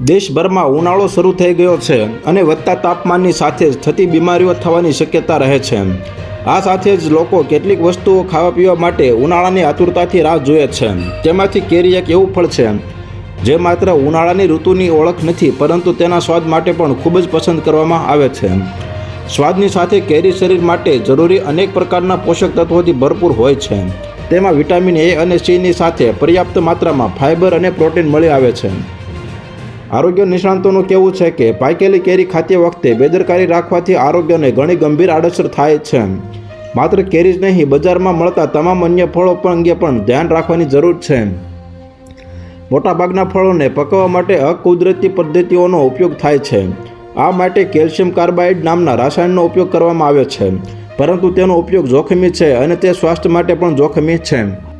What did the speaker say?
દેશભરમાં ઉનાળો શરૂ થઈ ગયો છે અને વધતા તાપમાનની સાથે જ થતી બીમારીઓ થવાની શક્યતા રહે છે. આ સાથે જ લોકો કેટલીક વસ્તુઓ ખાવા પીવા માટે ઉનાળાની આતુરતાથી રાહ જોઈએ છે. તેમાંથી કેરી એક એવું ફળ છે, જે માત્ર ઉનાળાની ઋતુની ઓળખ નથી, પરંતુ તેના સ્વાદ માટે પણ ખૂબ જ પસંદ કરવામાં આવે છે. સ્વાદની સાથે કેરી શરીર માટે જરૂરી અનેક પ્રકારના પોષક તત્વોથી ભરપૂર હોય છે. તેમાં વિટામિન એ અને સીની સાથે પર્યાપ્ત માત્રામાં ફાઇબર અને પ્રોટીન મળી આવે છે. આરોગ્ય નિષ્ણાંતોનું કહેવું છે કે પાકેલી કેરી ખાતી વખતે બેદરકારી રાખવાથી આરોગ્યને ઘણી ગંભીર આડઅસર થાય છે. માત્ર કેરી જ નહીં, બજારમાં મળતા તમામ અન્ય ફળો પણ અંગે પણ ધ્યાન રાખવાની જરૂર છે. મોટાભાગના ફળોને પકવવા માટે અકુદરતી પદ્ધતિઓનો ઉપયોગ થાય છે. આ માટે કેલ્શિયમ કાર્બાઇડ નામના રસાયણનો ઉપયોગ કરવામાં આવે છે. પરંતુ તેનો ઉપયોગ જોખમી છે અને તે સ્વાસ્થ્ય માટે પણ જોખમી છે.